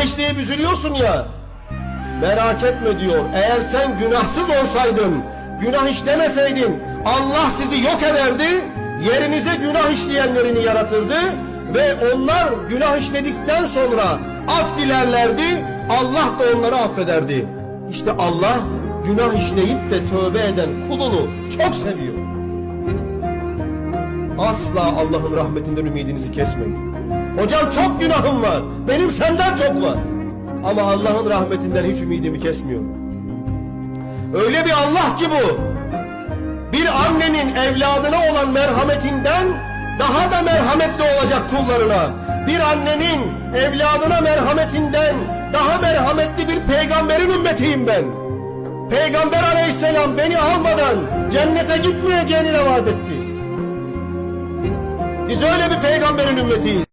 günah işleyip üzülüyorsun ya. Merak etme diyor. Eğer sen günahsız olsaydın, günah işlemeseydin Allah sizi yok ederdi. Yerinize günah işleyenlerini yaratırdı ve onlar günah işledikten sonra af dilerlerdi. Allah da onları affederdi. İşte Allah günah işleyip de tövbe eden kulunu çok seviyor. Asla Allah'ın rahmetinden ümidinizi kesmeyin. Hocam çok günahım var. Benim senden çok var. Ama Allah'ın rahmetinden hiç ümidimi kesmiyorum. Öyle bir Allah ki bu. Bir annenin evladına olan merhametinden daha da merhametli olacak kullarına. Bir annenin evladına merhametinden daha merhametli bir peygamberin ümmetiyim ben. Peygamber aleyhisselam beni almadan cennete gitmeyeceğini de vaat etti. Biz öyle bir peygamberin ümmetiyiz.